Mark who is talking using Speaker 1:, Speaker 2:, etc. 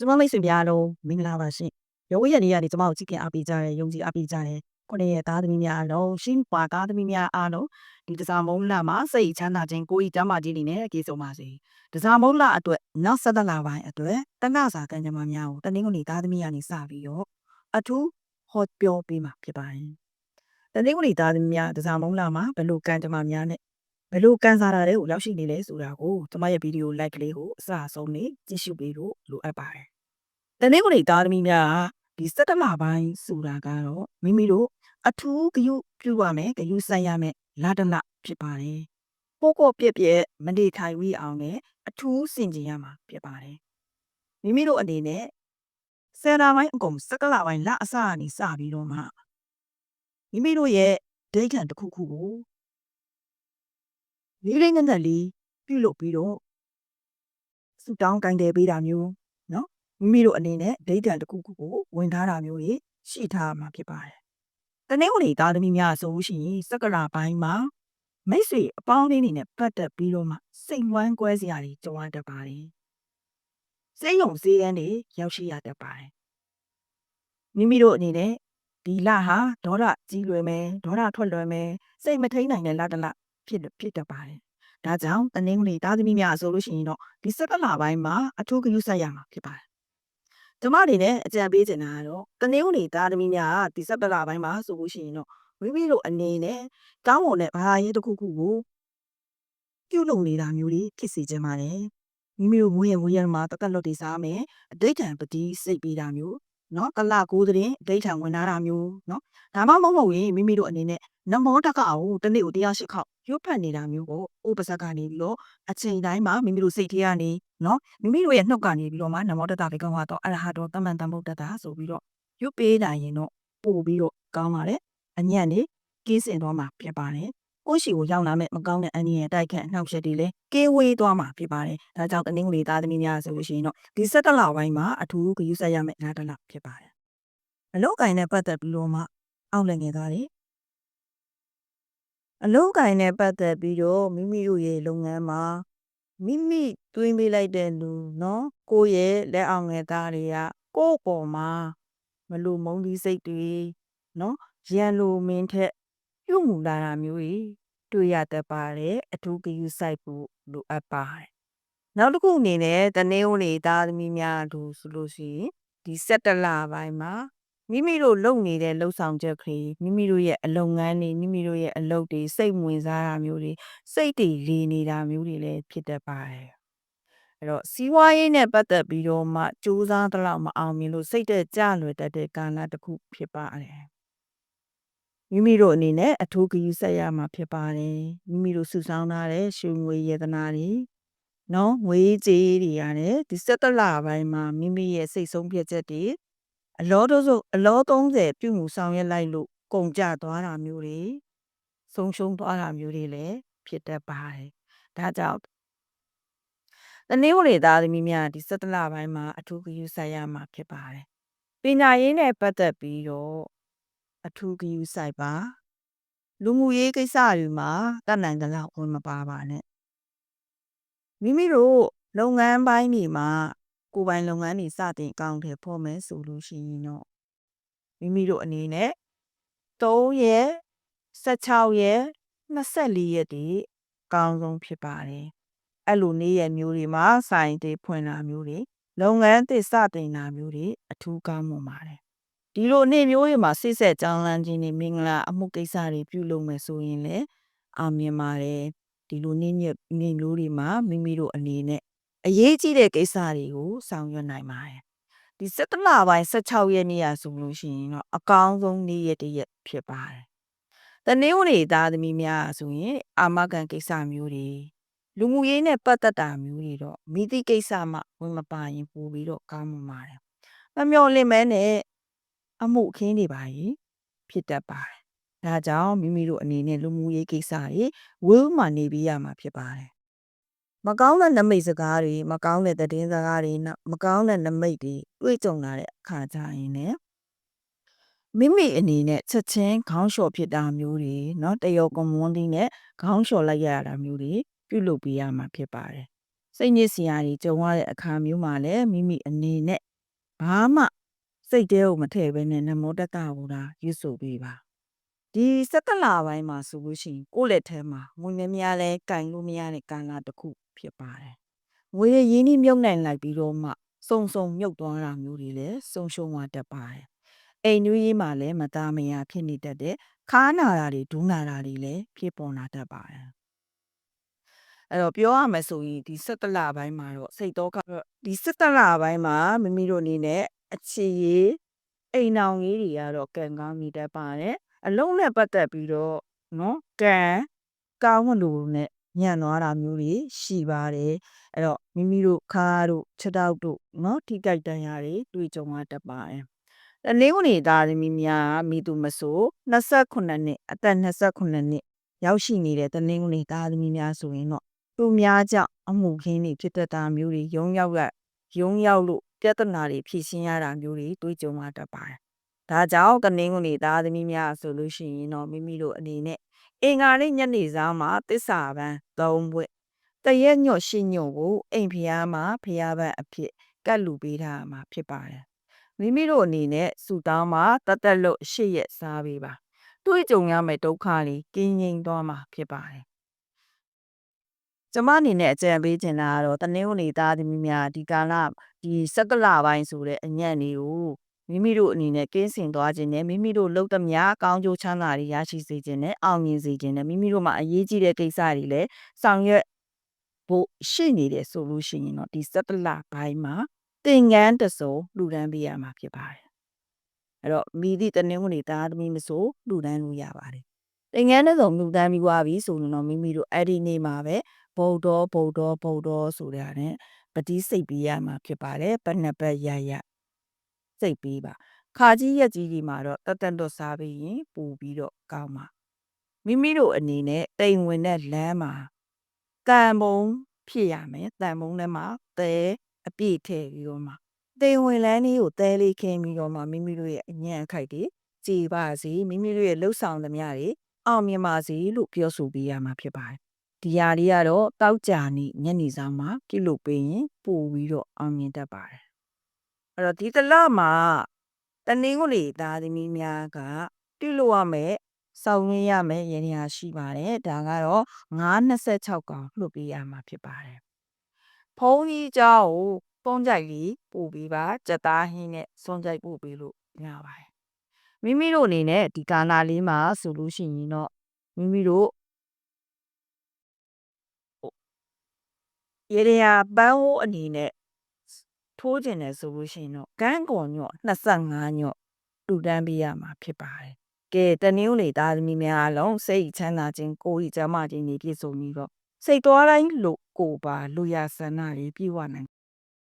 Speaker 1: ကျမမိတ်ဆွေများလုံးမင်္ဂလာပါရှင်။ရုံးရက်နေ့ကနေကျမကိုကြည့်ခင်အားပေးကြတဲ့ယုံကြည်အားပေးကြတဲ့ခုနှစ်ရဲ့သားသမီးများအားလုံးရှင်းပွာသားသမီးများအားလုံးဒီတစားမုံလမှာစိတ်ချမ်းသာခြင်းကိုယ်ဤတမ်းမာခြင်းတွေနဲ့အကြည့်ဆုံးပါစေ။တစားမုံလအတွက်နောက်ဆက်သက်လာပိုင်းအတွက်တဏ္ဍစာကံကြမ္မာများကိုတနင်္ဂနွေသားသမီးကနေစပြီးတော့အထူးဟောပြောပေးမှာဖြစ်ပါတယ်။တနင်္ဂနွေသားသမီးများတစားမုံလမှာဘယ်လိုကံကြမ္မာများနဲ့ ဘယ်လိုကန်စားတာတွေကိုရောက်ရှိနေလဲဆိုတာကိုကျမရဲ့ဗီဒီယို like ကလေးကိုအစအဆုံးနေကြည့်ရှုပေးဖို့လိုအပ်ပါတယ်။တနေ့ကလေးသားသမီးများကဒီစက်တလပိုင်းဆိုတာကတော့မိမိတို့အထူးဂယုပြုရမယ်ဂယုဆိုင်ရမယ်လာတလဖြစ်ပါတယ်။ပို့ကော့ပြက်ပြက်မနေထိုင်ဝိအောင်နဲ့အထူးစင်ကြင်ရမှာဖြစ်ပါတယ်။မိမိတို့အနေနဲ့ဆယ်လာပိုင်းအကုန်စက်ကလပိုင်းလအစကနေစပြီးတော့မှမိမိတို့ရဲ့ဒိဋ္ဌံတစ်ခုခုကို လေးလေးနက်နက်လေးပြုလုပ်ပြီးတော့ဆူတောင်းကင်တယ်ပေးတာမျိုးနော်မိမိတို့အနေနဲ့ဒိဋ္ဌံတစ်ခုခုကိုဝင်ထားတာမျိုးတွေရှိထားမှာဖြစ်ပါတယ်။တနေ့ဝင်သားသမီးများဆိုလို့ရှိရင်စက္ကရာပိုင်းမှာမိတ်ဆွေအပေါင်းလေးတွေနဲ့ပတ်သက်ပြီးတော့မှစိတ်ဝမ်းကွဲစရာတွေကြုံရတတ်ပါတယ်။စိတ်ယုံစည်းရန်တွေရောက်ရှိရတတ်ပါတယ်။မိမိတို့အနေနဲ့ဒီလဟာဒေါသကြီးလွယ်မယ်ဒေါသထွက်လွယ်မယ်စိတ်မထိန်နိုင်တဲ့လတလ ဖြစ်ဖြစ်တတ်ပါတယ်။ဒါကြောင့်တနင်္ဂနွေသားသမီးများဆိုလို့ရှိရင်တော့ဒီစက်ကလာပိုင်းမှာအထူးဂရုစိုက်ရမှာဖြစ်ပါတယ်။ကျမအနေနဲ့အကြံပေးချင်တာကတော့တနင်္ဂနွေသားသမီးများကဒီစက်ကလာပိုင်းမှာဆိုလို့ရှိရင်တော့မိမိတို့အနေနဲ့ကောင်းမွန်တဲ့ဘာသာရေးတစ်ခုခုကိုပြုလုပ်နေတာမျိုးတွေဖြစ်စေချင်ပါတယ်။မိမိတို့မွေးရမွေးရမှာတသက်လွတ်တွေစားမယ်အတိတ်တံပတိစိတ်ပေးတာမျိုးနော်ကလကိုးတဲ့ဒိဋ္ဌံဝင်လာတာမျိုးနော်ဒါမှမဟုတ်ရင်မိမိတို့အနေနဲ့ နမောတကအောင်တနေ့ကိုတရားရှိခေါက်ရွတ်ဖတ်နေတာမျိုးကိုဥပစက်ကနေပြီးတော့အချိန်တိုင်းမှာမိမိတို့စိတ်ထဲကနေနော်မိမိတို့ရဲ့နှုတ်ကနေပြီးတော့မှနမောတတဘေကောင်ကတော့အရဟတော်တမန်တန်ဗုဒ္ဓတာဆိုပြီးတော့ရွတ်ပေးနိုင်ရင်တော့ပို့ပြီးတော့ကောင်းပါတယ်အညံ့နေကင်းစင်သွားမှာဖြစ်ပါတယ်ကိုယ့်ရှိကိုရောက်လာမဲ့မကောင်းတဲ့အနည်းရဲ့တိုက်ခတ်နှောက်ယှက်တွေလည်းကင်းဝေးသွားမှာဖြစ်ပါတယ်။ဒါကြောင့်တနင်္ဂနွေသားသမီးများဆိုလို့ရှိရင်တော့ဒီစက်ကလဝိုင်းမှာအထူးဂရုစိုက်ရမယ့်နားတလဖြစ်ပါတယ်။အလုတ်ကင်နဲ့ပတ်သက်ပြီးတော့မှအောက်လည်းငယ်သားတွေ အလုတ်ကင်နဲ့ပတ်သက်ပြီးတော့မိမိတို့ရဲ့လုပ်ငန်းမှာမိမိတွင်းပေးလိုက်တဲ့လူနော်ကိုယ့်ရဲ့လက်အောင်ငယ်သားတွေကကိုယ့်ပေါ်မှာမလူမုန်းဒီစိတ်တွေနော်ရန်လိုမင်းထက်ပြုတ်မူလာတာမျိုးတွေတွေ့ရတတ်ပါတယ်အထူးဂရုစိုက်ဖို့လိုအပ်ပါတယ်နောက်တစ်ခုအနေနဲ့တနေ့ဦးနေသားသမီးများတို့ဆိုလို့ရှိရင်ဒီဆက်တလပိုင်းမှာ မိမိတို့လုပ်နေတဲ့လှုပ်ဆောင်ချက်ကလေးမိမိတို့ရဲ့အလုပ်ငန်းတွေမိမိတို့ရဲ့အလုပ်တွေစိတ်ဝင်စားတာမျိုးတွေစိတ်တွေလေနေတာမျိုးတွေလည်းဖြစ်တတ်ပါတယ်အဲ့တော့စီးပွားရေးနဲ့ပတ်သက်ပြီးတော့မှစူးစမ်းတလောက်မအောင်မြင်လို့စိတ်တက်ကြလွယ်တတ်တဲ့ကာလတစ်ခုဖြစ်ပါတယ်မိမိတို့အနေနဲ့အထူးဂရုစိုက်ရမှာဖြစ်ပါတယ်မိမိတို့စုဆောင်းထားတဲ့ရွှေငွေရတနာတွေနော်ငွေကြေးတွေရတယ်ဒီစက်တလပိုင်းမှာမိမိရဲ့စိတ်ဆုံးဖြတ်ချက်တွေ အလောတို့ဆိုအလော30ပြုမှုဆောင်ရွက်လိုက်လို့ကုန်ကြသွားတာမျိုးတွေဆုံးရှုံးသွားတာမျိုးတွေလည်းဖြစ်တတ်ပါတယ်ဒါကြောင့်တနည်းဝလေသားသမီးများဒီစက်တလပိုင်းမှာအထူးဂရုစိုက်ရမှာဖြစ်ပါတယ်ပညာရေးနဲ့ပတ်သက်ပြီးတော့အထူးဂရုစိုက်ပါလူမှုရေးကိစ္စတွေမှာတတ်နိုင်သလောက်ဝင်မပါပါနဲ့မိမိတို့လုပ်ငန်းပိုင်းတွေမှာ ကိုယ်ပိုင်လုပ်ငန်းတွေစတင်အကောင့်ထဲပေါ်မယ်ဆိုလို့ရှိရင်တော့မိမိတို့အနေနဲ့3ရက်16ရက်24ရက်ဒီအကောင်းဆုံးဖြစ်ပါတယ်အဲ့လိုနေ့ရက်မျိုးတွေမှာဆိုင်တွေဖွင့်တာမျိုးတွေလုပ်ငန်းသစ်စတင်တာမျိုးတွေအထူးကောင်းမွန်ပါတယ်ဒီလိုနေ့မျိုးတွေမှာစိတ်ဆက်ကြောင်းလန်းခြင်းတွေမင်္ဂလာအမှုကိစ္စတွေပြုလုပ်မယ်ဆိုရင်လည်းအောင်မြင်ပါတယ်ဒီလိုနေ့ညနေ့မျိုးတွေမှာမိမိတို့အနေနဲ့ အရေးကြီးတဲ့ကိစ္စတွေကိုဆောင်ရွက်နိုင်ပါတယ်ဒီ17လပိုင်း16ရက်နေ့ရဆိုလို့ရှိရင်တော့အကောင်းဆုံးနေ့ရက်တစ်ရက်ဖြစ်ပါတယ်တနင်္ဂနွေသားသမီးများဆိုရင်အာမခံကိစ္စမျိုးတွေလူမှုရေးနဲ့ပတ်သက်တာမျိုးတွေတော့မိသည့်ကိစ္စမှဝင်မပါရင်ပို့ပြီးတော့ကောင်းမှာပါတယ်မမျော်လင့်မဲနဲ့အမှုအခင်းတွေပါရင်ဖြစ်တတ်ပါတယ်။ဒါကြောင့်မိမိတို့အနေနဲ့လူမှုရေးကိစ္စတွေဝိုးမှနေပြီးရမှာဖြစ်ပါတယ်။ မကောင်းတဲ့နမိတ်စကားတွေမကောင်းတဲ့သတင်းစကားတွေမကောင်းတဲ့နမိတ်တွေတွေ့ကြုံလာတဲ့အခါကျရင်လည်းမိမိအနေနဲ့ချက်ချင်းခေါင်းလျှော်ဖြစ်တာမျိုးတွေเนาะတယောကွန်မွန်ဒီနဲ့ခေါင်းလျှော်လိုက်ရတာမျိုးတွေပြုလုပ်ပေးရမှာဖြစ်ပါတယ်။စိတ်ညစ်စရာတွေကြုံရတဲ့အခါမျိုးမှာလည်းမိမိအနေနဲ့ ဘာမှစိတ်တဲကိုမထည့်ဘဲနဲ့နမောတတကိုသာရွတ်ဆိုပေးပါ ဒီစက္ကလပိုင်းမှာဆိုလို့ရှိရင်ကိုယ့်လက်ထဲမှာငွေများများလဲကင်လို့မရတဲ့ကာလတစ်ခုဖြစ်ပါတယ်ငွေရရင်းနှီးမြုပ်နှံလိုက်ပြီးတော့မှစုံစုံမြုပ်သွားတာမျိုးတွေလည်းစုံရှုံသွားတတ်ပါတယ်အိမ်နွေးရေးမှာလည်းမသားမယာဖြစ်နေတတ်တဲ့ခါနာတာတွေဒူးနာတာတွေလည်းဖြစ်ပေါ်လာတတ်ပါတယ်အဲ့တော့ပြောရမယ်ဆိုရင်ဒီ၁၇လပိုင်းမှာတော့စိတ်တော့ကဒီ၁၇လပိုင်းမှာမိမိတို့အနေနဲ့အခြေရေးအိမ်အောင်ကြီးတွေကတော့ကံကောင်းနေတတ်ပါတယ် အလုံးနဲ့ပတ်သက်ပြီးတော့နော်ကံကောင်းမလို့နဲ့ညံ့သွားတာမျိုးတွေရှိပါတယ်အဲ့တော့မိမိတို့ခါတို့ခြေထောက်တို့နော်ထိကြိုက်တန်းရတွေတွေ့ကြုံရတတ်ပါတယ်တနင်္ဂနွေသားသမီးများမိသူမဆို28နှစ်အသက်28နှစ်ရောက်ရှိနေတဲ့တနင်္ဂနွေသားသမီးများဆိုရင်တော့သူများကြောင့်အမှုခင်းတွေဖြစ်တတ်တာမျိုးတွေရုံရောက်ရရုံရောက်လို့ပြဿနာတွေဖြေရှင်းရတာမျိုးတွေတွေ့ကြုံရတတ်ပါတယ်။ ဒါကြောင့်တနင်္ဂနွေသားသမီးများဆိုလို့ရှိရင်တော့မိမိတို့အနေနဲ့အင်္ဂါနေ့ညနေဆောင်မှာတစ္ဆာပန်းသုံးဘွဲ့တရက်ညွတ်ရှိညွတ်ကိုအိမ်ဖျားမှာဖျားပန်းအဖြစ်ကတ်လူပေးထားမှာဖြစ်ပါတယ်။မိမိတို့အနေနဲ့စူတောင်းမှာတတ်တက်လို့ရှေ့ရက်စားပေးပါ။တွေ့ကြုံရမယ့်ဒုက္ခတွေကင်းငြိမ်သွားမှာဖြစ်ပါတယ်။ကျမအနေနဲ့အကြံပေးချင်တာကတော့တနင်္ဂနွေသားသမီးများဒီကာလဒီစက္ကလပိုင်းဆိုတဲ့အညံ့လေးကို မိမိတို့အနေနဲ့ကင်းစင်သွားခြင်းနဲ့မိမိတို့လုပ်သမျှကောင်းကျိုးချမ်းသာတွေရရှိစေခြင်းနဲ့အောင်မြင်စေခြင်းနဲ့မိမိတို့မှာအရေးကြီးတဲ့ကိစ္စတွေလည်းဆောင်ရွက်ဖို့ရှိနေတယ်ဆိုလို့ရှိရင်တော့ဒီစက္ကလပိုင်းမှာသင်ငန်းတစုံလှူဒန်းပေးရမှာဖြစ်ပါတယ်အဲ့တော့မိသည့်တနင်္ဂနွေသားသမီးမဆိုလှူဒန်းလို့ရပါတယ်သင်ငန်းတစုံလှူဒန်းပြီးွားပြီဆိုရင်တော့မိမိတို့အဲ့ဒီနေ့မှာပဲဗုဒ္ဓဗုဒ္ဓဗုဒ္ဓဆိုတဲ့နဲ့ပတိစိတ်ပေးရမှာဖြစ်ပါတယ်ပဏ္ဏပတ်ရရ စိတ်ပေးပါခါကြီးရက်ကြီးဒီမှာတော့တတ်တက်လွတ်စားပြီးရင်ပူပြီးတော့ကောင်းပါမိမိတို့အနေနဲ့တိမ်ဝင်တဲ့လမ်းမှာတန်မုံဖြစ်ရမယ်တန်မုံထဲမှာသဲအပြည့်ထည့်ပြီးတော့မှတိမ်ဝင်လမ်းလေးကိုသဲလေးခင်းပြီးတော့မှမိမိတို့ရဲ့အညံ့အခိုက်တွေကြည်ပါစေမိမိတို့ရဲ့လှုပ်ဆောင်သမျှတွေအောင်မြင်ပါစေလို့ပြောဆိုပေးရမှာဖြစ်ပါတယ်ဒီຢာလေးကတော့တောက်ကြနေညနေဆောင်မှာပြုလုပ်ပေးရင်ပို့ပြီးတော့အောင်မြင်တတ်ပါတယ် အဲ့တော့ဒီတလမှာတနင်္ဂနွေသားသမီးများကပြုလုပ်ရမယ်ဆောင်ရင်းရမယ်ရည်ရရှိပါတယ်ဒါကတော့926កောင်လှုပ်ပေးရမှာဖြစ်ပါတယ်ဖုံးကြီးเจ้าကိုပုံကြိုက်လေးပို့ပေးပါကြက်သားဟင်းနဲ့စွန်ကြိုက်ပို့ပေးလို့ရပါတယ်မိမိတို့အနေနဲ့ဒီကာလာလေးမှာဆိုလို့ရှိရင်တော့မိမိတို့ရေရပန်းဟိုးအနေနဲ့ ထိုးကျင်တယ်ဆိုလို့ရှိရင်တော့ကန်းကွန်ညော့25ညော့တူတန်းပေးရမှာဖြစ်ပါတယ်။ကဲတနည်းလေသားသမီးများအလုံးစိတ်ချမ်းသာခြင်းကိုယ်ဤကျမ်းမာခြင်းတွေပြည့်စုံပြီးတော့စိတ်သွားတိုင်းလို့ကိုယ်ပါလူရဆန္ဒတွေပြည့်ဝနိုင်